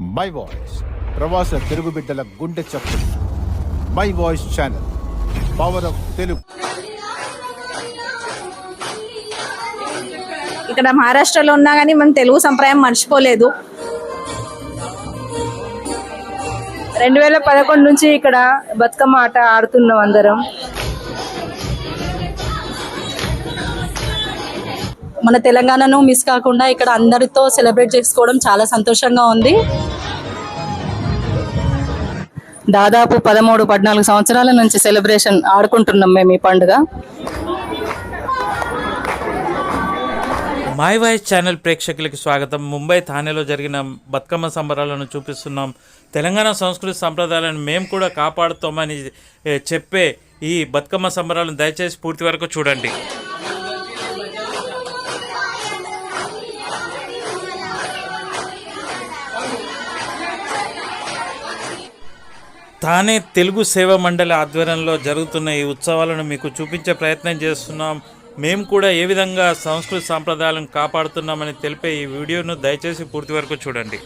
My voice ప్రవాస తెలుగు బిడ్డల గుండె చప్పుడు. My voice channel power of Telugu ఇక్కడ మహారాష్ట్రలో ఉన్నా కానీ మనం తెలుగు సంప్రదాయం మర్చిపోలేదు. రెండు వేల పదకొండు నుంచి ఇక్కడ బతుకమ్మ ఆట ఆడుతున్నాం అందరం. మన తెలంగాణను మిస్ కాకుండా ఇక్కడ అందరితో సెలబ్రేట్ చేసుకోవడం చాలా సంతోషంగా ఉంది. దాదాపు పదమూడు పద్నాలుగు సంవత్సరాల నుంచి సెలబ్రేషన్ ఆడుకుంటున్నాం మేము ఈ పండుగ. మై వాయిస్ ఛానల్ ప్రేక్షకులకి స్వాగతం. ముంబై థానేలో జరిగిన బతుకమ్మ సంబరాలను చూపిస్తున్నాం. తెలంగాణ సంస్కృతి సంప్రదాయాలను మేము కూడా కాపాడుతామని చెప్పే ఈ బతుకమ్మ సంబరాలను దయచేసి పూర్తి వరకు చూడండి. తానే తెలుగు సేవా మండలి ఆధ్వర్యంలో జరుగుతున్న ఈ ఉత్సవాలను మీకు చూపించే ప్రయత్నం చేస్తున్నాం. మేము కూడా ఏ విధంగా సంస్కృతి సాంప్రదాయాలను కాపాడుతున్నామని తెలిపే ఈ వీడియోను దయచేసి పూర్తి వరకు చూడండి.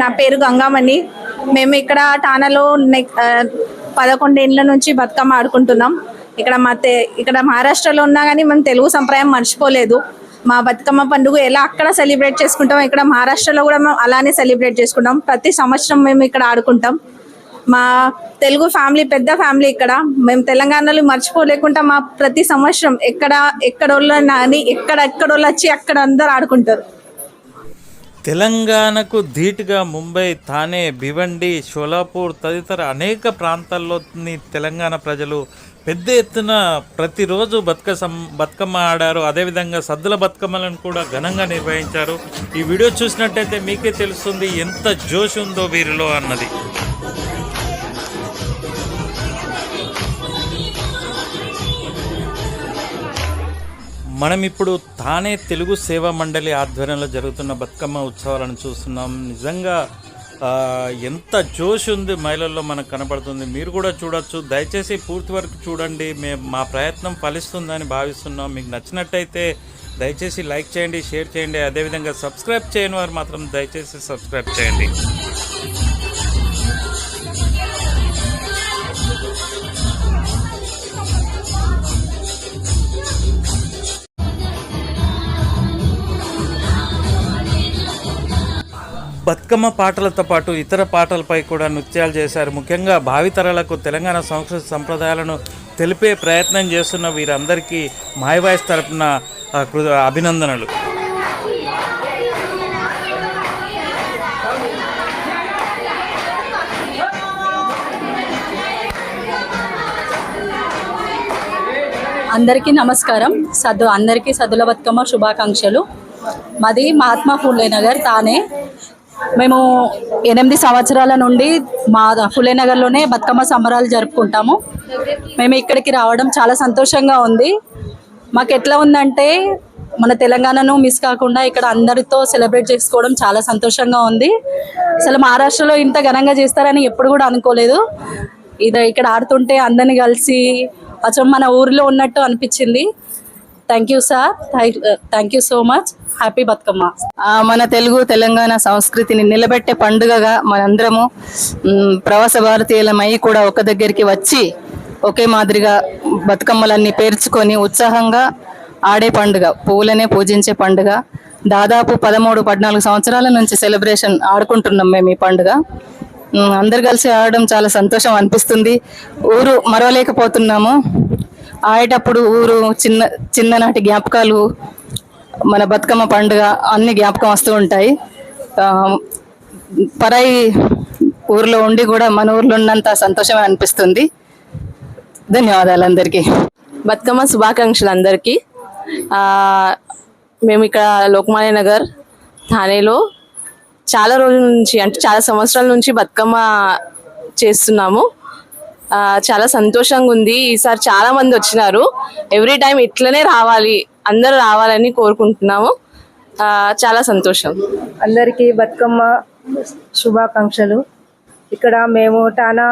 నా పేరు గంగామణి. మేము ఇక్కడ టానాలో నెక్ ఆ, పదకొండేళ్ళ నుంచి బతుకమ్మ ఆడుకుంటున్నాం. ఇక్కడ మా ఇక్కడ మహారాష్ట్రలో ఉన్నా కానీ మనం తెలుగు సంప్రదాయం మర్చిపోలేదు. మా బతుకమ్మ పండుగ ఎలా అక్కడ సెలబ్రేట్ చేసుకుంటాం ఇక్కడ మహారాష్ట్రలో కూడా మేము అలానే సెలబ్రేట్ చేసుకుంటాం. ప్రతి సంవత్సరం మేము ఇక్కడ ఆడుకుంటాం. మా తెలుగు ఫ్యామిలీ పెద్ద ఫ్యామిలీ ఇక్కడ. మేము తెలంగాణలో మర్చిపోలేకుండా మా ప్రతి సంవత్సరం ఎక్కడ ఎక్కడోళ్ళు అని ఎక్కడ ఎక్కడోళ్ళు వచ్చి అక్కడ అందరు ఆడుకుంటారు. తెలంగాణకు ధీటుగా ముంబై థానే భివండి షోలాపూర్ తదితర అనేక ప్రాంతాల్లోని తెలంగాణ ప్రజలు పెద్ద ఎత్తున ప్రతిరోజు బతుక సం బతుకమ్మ ఆడారు అదేవిధంగా సద్దుల బతుకమ్మలను కూడా ఘనంగా నిర్వహించారు. ఈ వీడియో చూసినట్టయితే మీకే తెలుస్తుంది ఎంత జోష్ ఉందో వీరిలో అన్నది. మనం ఇప్పుడు తానే తెలుగు సేవా మండలి ఆధ్వర్యంలో జరుగుతున్న బతుకమ్మ ఉత్సవాలను చూస్తున్నాం. నిజంగా ఎంత జోష్ ఉంది మహిళల్లో మనకు కనపడుతుంది మీరు కూడా చూడొచ్చు. దయచేసి పూర్తి వరకు చూడండి. మేము మా ప్రయత్నం ఫలిస్తుందని భావిస్తున్నాం. మీకు నచ్చినట్టయితే దయచేసి లైక్ చేయండి షేర్ చేయండి. అదేవిధంగా సబ్స్క్రైబ్ చేయని వారు మాత్రం దయచేసి సబ్స్క్రైబ్ చేయండి. బతుకమ్మ పాటలతో పాటు ఇతర పాటలపై కూడా నృత్యాలు చేశారు. ముఖ్యంగా భావితరాలకు తెలంగాణ సంస్కృతి సంప్రదాయాలను తెలిపే ప్రయత్నం చేస్తున్న వీరందరికీ మాయవాయిస్ తరపున కృ- అభినందనలు. అందరికీ నమస్కారం. సద్దు అందరికీ సద్దుల బతుకమ్మ శుభాకాంక్షలు. మాది మహాత్మా ఫూలే నగర్ తానే. మేము ఎనిమిది సంవత్సరాల నుండి మా ఫులే నగర్లోనే బతుకమ్మ సంబరాలు జరుపుకుంటాము. మేము ఇక్కడికి రావడం చాలా సంతోషంగా ఉంది. మాకు ఎట్లా ఉందంటే మన తెలంగాణను మిస్ కాకుండా ఇక్కడ అందరితో సెలబ్రేట్ చేసుకోవడం చాలా సంతోషంగా ఉంది. అసలు మహారాష్ట్రలో ఇంత ఘనంగా చేస్తారని ఎప్పుడు కూడా అనుకోలేదు. ఇది ఇక్కడ ఆడుతుంటే అందరిని కలిసి అసలు మన ఊరిలో ఉన్నట్టు అనిపించింది. Thank you sir thank you so much happy Bathukamma మన తెలుగు తెలంగాణ సంస్కృతిని నిలబెట్టే పండుగగా మనందరము ప్రవాస భారతీయులమై కూడా ఒక దగ్గరికి వచ్చి ఒకే మాదిరిగా బతుకమ్మలన్నీ పేర్చుకొని ఉత్సాహంగా ఆడే పండుగ పువ్వులనే పూజించే పండుగ. దాదాపు పదమూడు పద్నాలుగు సంవత్సరాల నుంచి సెలబ్రేషన్ ఆడుకుంటున్నాం మేము ఈ పండుగ. అందరు కలిసి ఆడడం చాలా సంతోషం అనిపిస్తుంది. ఊరు మరవలేకపోతున్నాము. ఆడేటప్పుడు ఊరు చిన్న చిన్ననాటి జ్ఞాపకాలు మన బతుకమ్మ పండుగ అన్ని జ్ఞాపకం వస్తూ ఉంటాయి. పరాయి ఊర్లో ఉండి కూడా మన ఊర్లో ఉన్నంత సంతోషమే అనిపిస్తుంది. ధన్యవాదాలు అందరికీ. బతుకమ్మ శుభాకాంక్షలు అందరికీ. మేము ఇక్కడ లోకమాన్య నగర్ థానేలో చాలా రోజుల నుంచి అంటే చాలా సంవత్సరాల నుంచి బతుకమ్మ చేస్తున్నాము. చాలా సంతోషంగా ఉంది. ఈసారి చాలా మంది వచ్చినారు. ఎవ్రీ టైం ఇట్లనే రావాలి అందరూ రావాలని కోరుకుంటున్నాము. చాలా సంతోషం. అందరికీ బతుకమ్మ శుభాకాంక్షలు. ఇక్కడ మేము టానా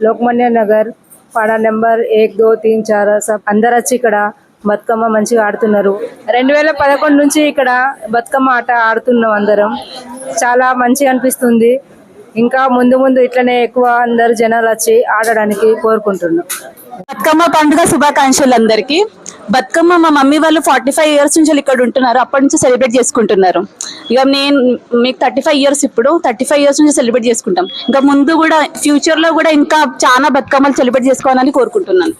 లోక్మాన్య నగర్ పాడా నెంబర్ ఏక్ దో తీన్ చార్ సబ్ అందరు వచ్చి ఇక్కడ బతుకమ్మ మంచిగా ఆడుతున్నారు. రెండు వేల పదకొండు నుంచి ఇక్కడ బతుకమ్మ ఆట ఆడుతున్నాం అందరం. చాలా మంచిగా అనిపిస్తుంది. ఇంకా ముందు ముందు ఇట్లనే ఎక్కువ అందరు జనాలు వచ్చి ఆడడానికి కోరుకుంటున్నాం బతుకమ్మ పండుగ శుభాకాంక్షలు అందరికీ బతుకమ్మ మా మమ్మీ వాళ్ళు ఫార్టీ ఫైవ్ ఇయర్స్ నుంచి ఇక్కడ ఉంటున్నారు. అప్పటి నుంచి సెలబ్రేట్ చేసుకుంటున్నారు. ఇక నేను మీకు థర్టీ ఫైవ్ ఇయర్స్ ఇప్పుడు థర్టీ ఫైవ్ ఇయర్స్ నుంచి సెలబ్రేట్ చేసుకుంటాం. ఇంకా ముందు కూడా ఫ్యూచర్లో కూడా ఇంకా చాలా బతుకమ్మలు సెలబ్రేట్ చేసుకోవాలని కోరుకుంటున్నాను.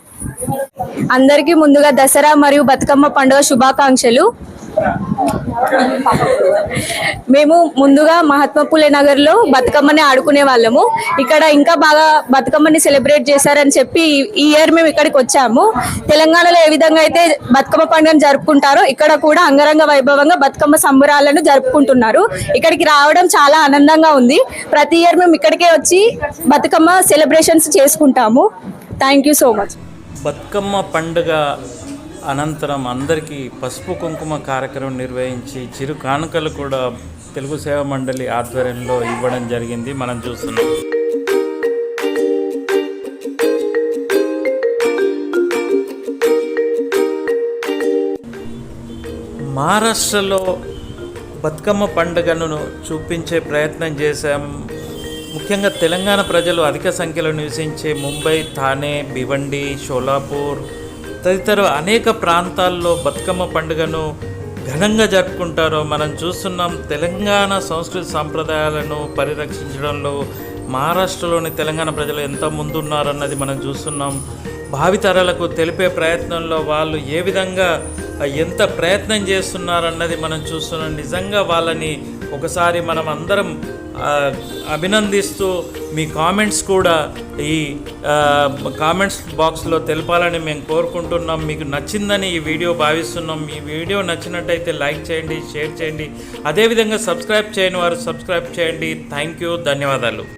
అందరికీ ముందుగా దసరా మరియు బతుకమ్మ పండుగ శుభాకాంక్షలు. మేము ముందుగా మహాత్మా పులే నగర్లో బతుకమ్మని ఆడుకునే వాళ్ళము. ఇక్కడ ఇంకా బాగా బతుకమ్మని సెలబ్రేట్ చేశారని చెప్పి ఈ- ఇయర్ మేము ఇక్కడికి వచ్చాము. తెలంగాణలో ఏ విధంగా అయితే బతుకమ్మ పండుగను జరుపుకుంటారో ఇక్కడ కూడా అంగరంగ వైభవంగా బతుకమ్మ సంబరాలను జరుపుకుంటున్నారు. ఇక్కడికి రావడం చాలా ఆనందంగా ఉంది. ప్రతి ఇయర్ మేము ఇక్కడికే వచ్చి బతుకమ్మ సెలబ్రేషన్స్ చేసుకుంటాము. Thank you so much Bathukamma పండుగ అనంతరం అందరికీ పసుపు కుంకుమ కార్యక్రమం నిర్వహించి చిరు కానుకలు కూడా తెలుగు సేవా మండలి ఆధ్వర్యంలో ఇవ్వడం జరిగింది. మనం చూస్తున్నాం. మహారాష్ట్రలో బతుకమ్మ పండుగను చూపించే ప్రయత్నం చేశాం. ముఖ్యంగా తెలంగాణ ప్రజలు అధిక సంఖ్యలో నివసించే ముంబై థానే భివండి షోలాపూర్ తదితర అనేక ప్రాంతాల్లో బతుకమ్మ పండుగను ఘనంగా జరుపుకుంటారో మనం చూస్తున్నాం. తెలంగాణ సంస్కృతి సాంప్రదాయాలను పరిరక్షించడంలో మహారాష్ట్రలోని తెలంగాణ ప్రజలు ఎంత ముందున్నారన్నది మనం చూస్తున్నాం. భావితరాలకు తెలిపే ప్రయత్నంలో వాళ్ళు ఏ విధంగా ఎంత ప్రయత్నం చేస్తున్నారన్నది మనం చూస్తున్నాం. నిజంగా వాళ్ళని ఒకసారి మనం అందరం అభినందిస్తూ మీ కామెంట్స్ కూడా ఈ కామెంట్స్ బాక్స్లో తెలపాలని మేము కోరుకుంటున్నాం. మీకు నచ్చిందని ఈ వీడియో భావిస్తున్నాం. ఈ వీడియో నచ్చినట్టయితే లైక్ చేయండి షేర్ చేయండి. అదేవిధంగా సబ్స్క్రైబ్ చేయని వారు సబ్స్క్రైబ్ చేయండి. Thank you. ధన్యవాదాలు.